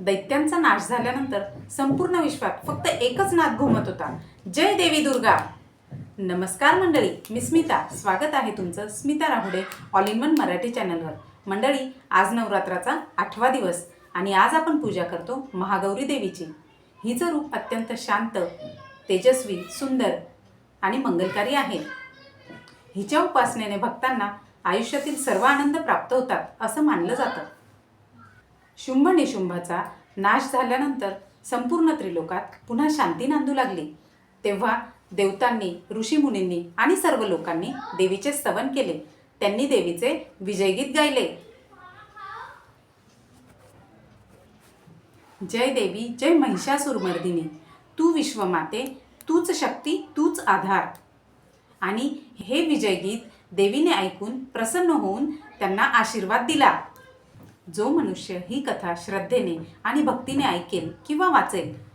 दैत्यांचा नाश झाल्यानंतर संपूर्ण विश्वात फक्त एकच नाद घुमत होता. जय देवी दुर्गा. नमस्कार मंडळी मी स्मिता. स्वागत आहे तुमचं Smita Rahude all in one Marathi चॅनलवर. मंडळी आज नवरात्राचा आठवा दिवस आणि आज आपण पूजा करतो महागौरी देवीची. हिचं रूप अत्यंत शांत तेजस्वी सुंदर आणि मंगलकारी आहे. हिच्या उपासनेने भक्तांना आयुष्यातील सर्व आनंद प्राप्त होतात असं मानलं जातं. शुंभ निशुंभाचा नाश झाल्यानंतर संपूर्ण त्रिलोकात पुन्हा शांती नांदू लागली. तेव्हा देवतांनी ऋषीमुनींनी आणि सर्व लोकांनी देवीचे स्तवन केले. त्यांनी देवीचे विजयगीत गायले. जय देवी जय महिषासुरमर्दिनी. तू विश्वमाते तूच शक्ती तूच आधार. आणि हे विजयगीत देवीने ऐकून प्रसन्न होऊन त्यांना आशीर्वाद दिला. जो मनुष्य ही कथा श्रद्धेने आणि भक्तीने ऐकेल किंवा वाचेल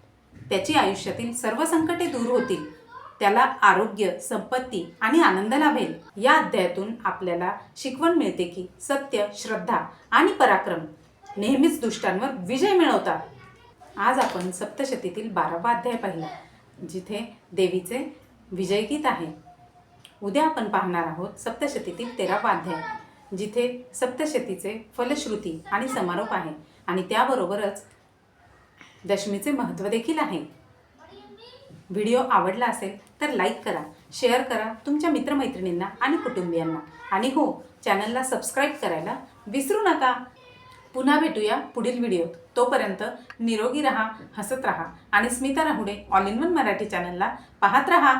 त्याची आयुष्यातील सर्व संकटे दूर होतील. त्याला आरोग्य संपत्ती आणि आनंद लाभेल. या अध्यायातून आपल्याला शिकवण मिळते की सत्य श्रद्धा आणि पराक्रम नेहमीच दुष्टांवर विजय मिळवतात. आज आपण सप्तशतीतील बारावा अध्याय पाहिला जिथे देवीचे विजयगीत आहे. उद्या आपण पाहणार आहोत सप्तशतीतील तेरावा अध्याय. जिथे सप्तशतीचे फलश्रुती आणि समारोप आहे. आणि त्याबरोबरच दशमीचे महत्त्व देखील आहे. व्हिडिओ आवडला असेल तर लाईक करा शेअर करा तुमच्या मित्रमैत्रिणींना आणि कुटुंबियांना. आणि हो चॅनलला सबस्क्राईब करायला विसरू नका. पुन्हा भेटूया पुढील व्हिडिओत. तोपर्यंत निरोगी रहा हसत रहा आणि Smita Rahude all in one Marathi चॅनलला पाहत रहा.